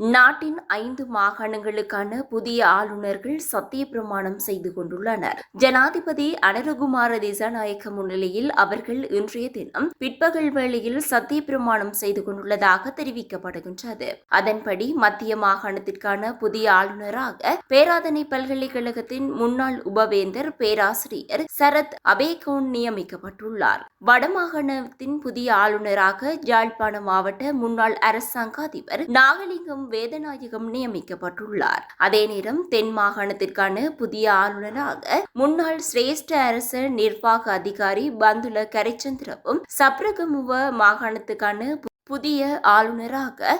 நாட்டின் ஐந்து மாகாணங்களுக்கான புதிய ஆளுநர்கள் சத்திய பிரமாணம் செய்து கொண்டுள்ளனர். ஜனாதிபதி அனரகுமார திசாநாயக்க முன்னிலையில் அவர்கள் இன்றைய தினம் பிற்பகல் வேளையில் சத்திய பிரமாணம் செய்து கொண்டுள்ளதாக தெரிவிக்கப்படுகின்றது. அதன்படி மத்திய மாகாணத்திற்கான புதிய ஆளுநராக பேராதனை பல்கலைக்கழகத்தின் முன்னாள் உபவேந்தர் பேராசிரியர் சரத் அபேகோன் நியமிக்கப்பட்டுள்ளார். வடமாகாணத்தின் புதிய ஆளுநராக யாழ்ப்பாண மாவட்ட முன்னாள் அரசாங்க அதிபர் நாகலிங்கம் வேதநாயகம் நியமிக்கப்பட்டுள்ளார். அதே நேரம் தென் மாகாணத்திற்கான புதிய ஆளுநராக முன்னாள் சிரேஷ்ட அரச நிர்வாக அதிகாரி பந்துல கரைச்சந்திரவும் சப்ரகமுவ மாகாணத்துக்கான புதிய ஆளுநராக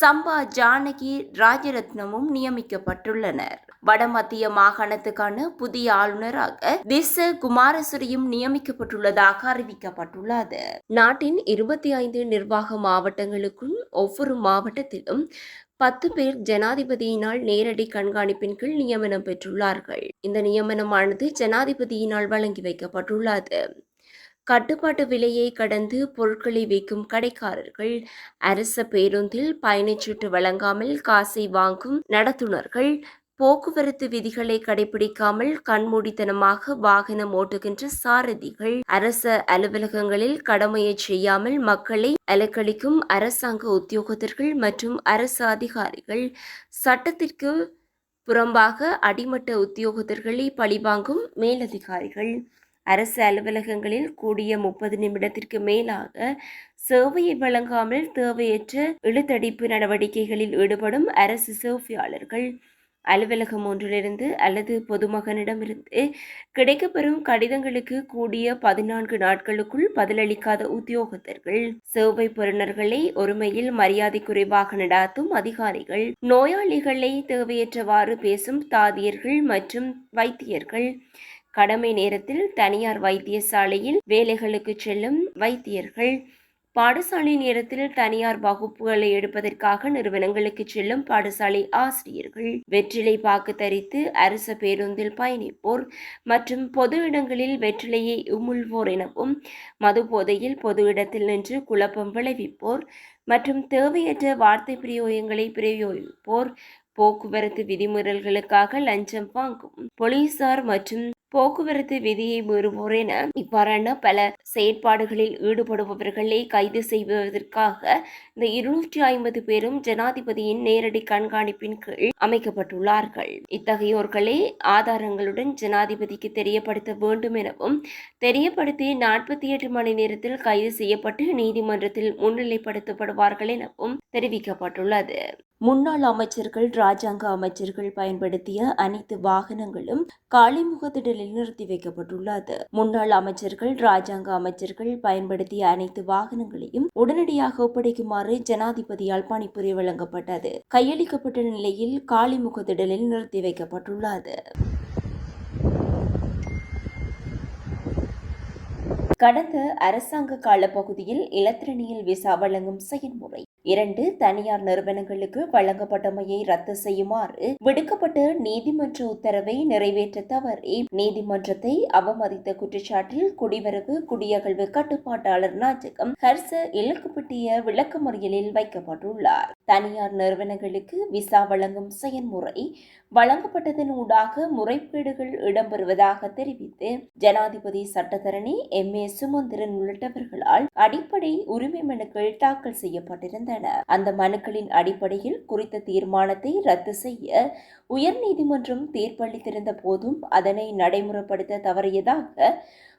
சம்பா ஜானகி ராஜரத்னமும் நியமிக்கப்பட்டுள்ளனர். வடமத்திய மாகாணத்துக்கான புதிய ஆளுநராக திஸ்ஸ குமாரசுரியும் நியமிக்கப்பட்டுள்ளதாக அறிவிக்கப்பட்டுள்ளது. நாட்டின் இருபத்தி ஐந்து நிர்வாக மாவட்டங்களுக்கும் ஒவ்வொரு மாவட்டத்திலும் பத்து பேர் ஜனாதிபதியினால் நேரடி கண்காணிப்பின் கீழ் நியமனம் பெற்றுள்ளார்கள். இந்த நியமனமானது ஜனாதிபதியினால் வழங்கி வைக்கப்பட்டுள்ளது. கட்டுப்பாட்டு விலையை கடந்து பொருட்களை விற்கும் கடைக்காரர்கள் அரச பேருந்தில் பயணச்சீட்டு வழங்காமல் காசை வாங்கும் நடத்துனர்கள் போக்குவரத்து விதிகளை கடைபிடிக்காமல் கண்மூடித்தனமாக வாகனம் ஓட்டுகின்ற சாரதிகள் அரச அலுவலகங்களில் கடமையை செய்யாமல் மக்களை அலக்களிக்கும் அரசாங்க உத்தியோகத்தர்கள் மற்றும் அரசு அதிகாரிகள். சட்டத்திற்கு புறம்பாக அடிமட்ட உத்தியோகத்தர்களை பழிவாங்கும் மேலதிகாரிகள். அரசு அலுவலகங்களில் கூடிய முப்பது நிமிடத்திற்கு மேலாக சேவையை வழங்காமல் தேவையற்ற இழுத்தடிப்பு நடவடிக்கைகளில் ஈடுபடும் அரசு சேவையாளர்கள். அலுவலகம் ஒன்றிலிருந்து அல்லது பொதுமகனிடமிருந்து கிடைக்கப்பெறும் கடிதங்களுக்கு கூடிய பதினான்கு நாட்களுக்குள் பதிலளிக்காத உத்தியோகத்தர்கள். சேவை பெறுநர்களை ஒருமையில் மரியாதை குறைவாக நடாத்தும் அதிகாரிகள். நோயாளிகளை தேவையற்றவாறு பேசும் தாதியர்கள் மற்றும் வைத்தியர்கள். கடமை நேரத்தில் தனியார் வைத்தியசாலையில் வேலைகளுக்கு செல்லும் வைத்தியர்கள். பாடசாலை நேரத்தில் தனியார் வகுப்புகளை எடுப்பதற்காக நிறுவனங்களுக்கு செல்லும் பாடசாலை ஆசிரியர்கள். வெற்றிலை பாக்கு தரித்து அரச பேருந்தில் பயணிப்போர் மற்றும் பொது இடங்களில் வெற்றிலையை உமிழ்வோர் எனவும் மது போதையில் பொது இடத்தில் நின்று குழப்பம் விளைவிப்போர் மற்றும் தேவையற்ற வார்த்தை பிரயோகங்களை பிரயோகிப்போர். போக்குவரத்து விதிமுறைகளுக்காக லஞ்சம் வாங்கும் போலீசார் மற்றும் போக்குவரத்து விதியை மீறுவோர் என இவ்வாறான பல செயற்பாடுகளில் ஈடுபடுபவர்களை கைது செய்வதற்காக இந்த இருநூற்றி ஐம்பது பேரும் ஜனாதிபதியின் நேரடி கண்காணிப்பின் கீழ் அமைக்கப்பட்டுள்ளார்கள். இத்தகையோர்களை ஆதாரங்களுடன் ஜனாதிபதிக்கு தெரியப்படுத்த வேண்டும் எனவும் தெரியப்படுத்தி நாற்பத்தி எட்டு மணி நேரத்தில் கைது செய்யப்பட்டு நீதிமன்றத்தில் முன்னிலைப்படுத்தப்படுவார்கள் எனவும் தெரிவிக்கப்பட்டுள்ளது. முன்னாள் அமைச்சர்கள் ராஜாங்க அமைச்சர்கள் பயன்படுத்திய அனைத்து வாகனங்களும் காளிமுகத்திடலில் நிறுத்தி வைக்கப்பட்டுள்ளது. முன்னாள் அமைச்சர்கள் ராஜாங்க அமைச்சர்கள் பயன்படுத்திய அனைத்து வாகனங்களையும் உடனடியாக ஒப்படைக்குமாறு ஜனாதிபதியால் பணிபுரி வழங்கப்பட்டது. கையளிக்கப்பட்ட நிலையில் காளிமுகத்திடலில் நிறுத்தி வைக்கப்பட்டுள்ளது. கடந்த அரசாங்க காலப்பகுதியில் இலத்திரனியல் விசா வழங்கும் செயல்முறை இரண்டு தனியார் நிறுவனங்களுக்கு வழங்கப்பட்டமையை ரத்து செய்யுமாறு விடுக்கப்பட்ட நீதிமன்ற உத்தரவை நிறைவேற்ற தவறி நீதிமன்றத்தை அவமதித்த குற்றச்சாட்டில் குடிவரவு குடியகழ்வு கட்டுப்பாட்டாளர் நாயகம் ஹர்ச இலக்குப்பட்டிய விளக்கமறியலில் வைக்கப்பட்டுள்ளார். தனியார் நிறுவனங்களுக்கு விசா வழங்கும் செயல்முறை வழங்கப்பட்டதன் ஊடாக முறைகேடுகள் இடம்பெறுவதாக தெரிவித்து ஜனாதிபதி சட்டத்தரணி எம். ஏ. சுமந்திரன் உள்ளிட்டவர்களால் அடிப்படை உரிமை மனுக்கள் தாக்கல் செய்யப்பட்டிருந்தன. அந்த மனுக்களின் அடிப்படையில் குறித்த தீர்மானத்தை ரத்து செய்ய உயர்நீதிமன்றம் தீர்ப்பளித்திருந்த போதும் அதனை நடைமுறைப்படுத்த தவறியதாக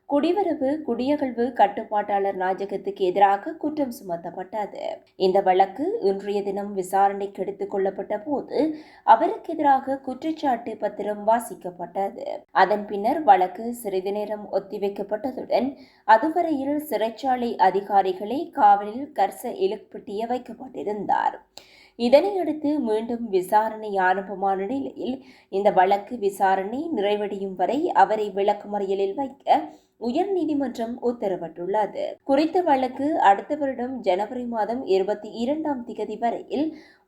குடிவரவு குடியகழ்வு கட்டுப்பாட்டாளர் நாயகத்துக்கு எதிராக குற்றம் சுமத்தப்பட்டது. இந்த வழக்கு இன்றைய தினம் விசாரணைக்கு எடுத்துக் கொள்ளப்பட்ட போது அவருக்கு எதிராக குற்றச்சாட்டு பத்திரம் வாசிக்கப்பட்டது. அதன் பின்னர் வழக்கு சிறிது நேரம் ஒத்திவைக்கப்பட்டதுடன் அதுவரையில் சிறைச்சாலை அதிகாரிகளை காவலில் கர்ச இழுப்பிட்டிய வைக்கப்பட்டிருந்தார். இதனையடுத்து மீண்டும் விசாரணை ஆரம்பமான நிலையில் இந்த வழக்கு விசாரணை நிறைவடையும் வரை அவரை விளக்குமறியலில் வைக்க உயர்நீதிமன்றம் உத்தரவிட்டுள்ளது. குறித்த வழக்கு அடுத்த வருடம் ஜனவரி மாதம் இருபத்தி இரண்டாம் திகதி வரையில்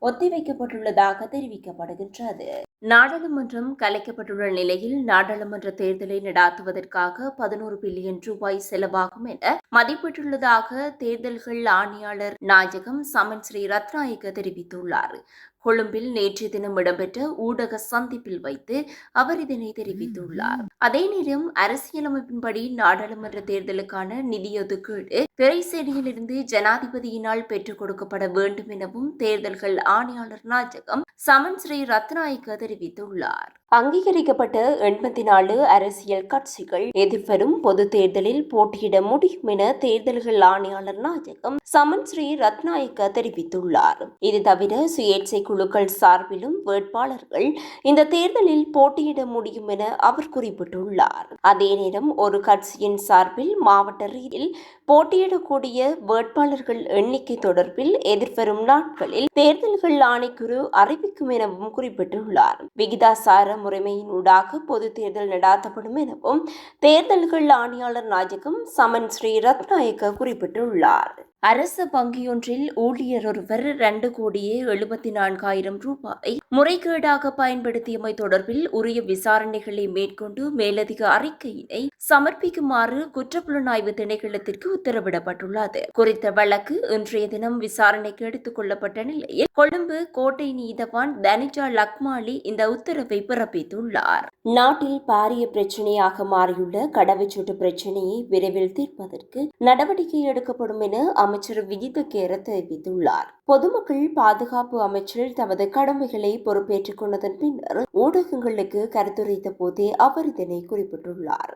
ஒத்திவைக்கப்பட்டுள்ளதாக தெரிவிக்கப்படுகின்றது. நாடாளுமன்றம் கலைக்கப்பட்டுள்ள நிலையில் நாடாளுமன்ற தேர்தலை நடாத்துவதற்காக பதினோரு பில்லியன் ரூபாய் செலவாகும் என மதிப்பிட்டுள்ளதாக தேர்தல்கள் ஆணையாளர் நாயகம் சமன் ஸ்ரீ ரத்நாயக்க தெரிவித்துள்ளார். கொழும்பில் நேற்றைய தினம் இடம்பெற்ற ஊடக சந்திப்பில் வைத்து அவர் இதனை தெரிவித்துள்ளார். அதே நேரம் அரசியலமைப்பின்படி நாடாளுமன்ற தேர்தலுக்கான நிதி ஒதுக்கீடு திரைசேரியிலிருந்து ஜனாதிபதியினால் பெற்றுக் கொடுக்கப்பட வேண்டும் எனவும் தேர்தல்கள் ஆணையாளர் நாயகம் சமன் ஸ்ரீ ரத்நாயக்க தெரிவித்துள்ளார். அங்கீகரிக்கப்பட்ட எண்பத்தி நாலு அரசியல் கட்சிகள் எதிர்வரும் பொது தேர்தலில் போட்டியிட முடியும் என தேர்தல்கள் ஆணையாளர் நாயகம் சமன் ஸ்ரீ ரத்நாயக்க தெரிவித்துள்ளார். இது தவிர சுயேட்சை குழுக்கள் சார்பிலும் வேட்பாளர்கள் இந்த தேர்தலில் போட்டியிட முடியும் என அவர் குறிப்பிட்டுள்ளார். அதே நேரம் ஒரு கட்சியின் சார்பில் மாவட்ட ரீதியில் போட்டியிடக்கூடிய வேட்பாளர்கள் எண்ணிக்கை தொடர்பில் எதிர்வரும் நாட்களில் தேர்தல்கள் ஆணைக்குழு அறிவிக்கும் எனவும் குறிப்பிட்டுள்ளார். விகிதாசாரம் முறைமையினூடாக பொது தேர்தல் நடாத்தப்படும் எனவும் தேர்தல்கள் ஆணையாளர் நாயகம் சமன் ஸ்ரீ ரத்நாயக்க குறிப்பிட்டுள்ளார். அரசு வங்கியொன்றில் ஊழியர் ஒருவர் இரண்டு கோடியே எழுபத்தி நான்காயிரம் ரூபாயை முறைகேடாக பயன்படுத்தியமை தொடர்பில் உரிய விசாரணைகளை மேற்கொண்டு மேலதிக அறிக்கையினை சமர்ப்பிக்குமாறு குற்றப்புலனாய்வு திணைக்களத்திற்கு உத்தரவிடப்பட்டுள்ளது. குறித்த வழக்கு இன்றைய தினம் விசாரணைக்கு எடுத்துக் கொள்ளப்பட்ட நிலையில் கொழும்பு கோட்டை நீதவான் தனிஜா லக்மாலி இந்த உத்தரவை பிறப்பித்துள்ளார். நாட்டில் பாரிய பிரச்சனையாக மாறியுள்ள கடவுச்சொட்டு பிரச்சனையை விரைவில் தீர்ப்பதற்கு நடவடிக்கை எடுக்கப்படும் என அமை அமைச்சர் விஜித கேர தெரிவித்துள்ளார் பொதுமக்கள் பாதுகாப்பு அமைச்சர் தமது கடமைகளை பொறுப்பேற்றுக் கொண்டதன் பின்னர் ஊடகங்களுக்கு கருத்துரைத்த போதே அவர் இதனை குறிப்பிட்டுள்ளார்.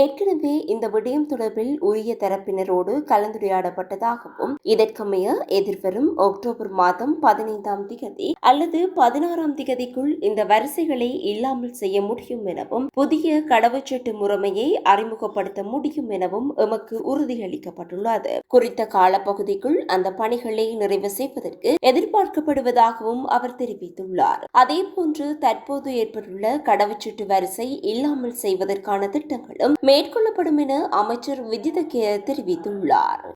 ஏற்கனவே இந்த விடயம் தொடர்பில் உரிய தரப்பினரோடு கலந்துரையாடப்பட்டதாகவும் இதற்கமைய எதிர்வரும் அக்டோபர் மாதம் பதினைந்தாம் திகதி அல்லது பதினாறாம் திகதிக்குள் இந்த வரிசைகளை இல்லாமல் செய்ய முடியும் எனவும் புதிய கடவுச்சீட்டு முறைமையை அறிமுகப்படுத்த முடியும் எனவும் எமக்கு உறுதியளிக்கப்பட்டுள்ளது. குறித்த காலப்பகுதிக்குள் அந்த பணிகளை நிறைவு செய்வதற்கு எதிர்பார்க்கப்படுவதாகவும் அவர் தெரிவித்துள்ளார். அதேபோன்று தற்போது ஏற்பட்டுள்ள கடவுச்சீட்டு வரிசை இல்லாமல் செய்வதற்கான திட்டங்களும் மேற்கொள்ளப்படும் என அமைச்சர் விஜித தெரிவித்துள்ளார்.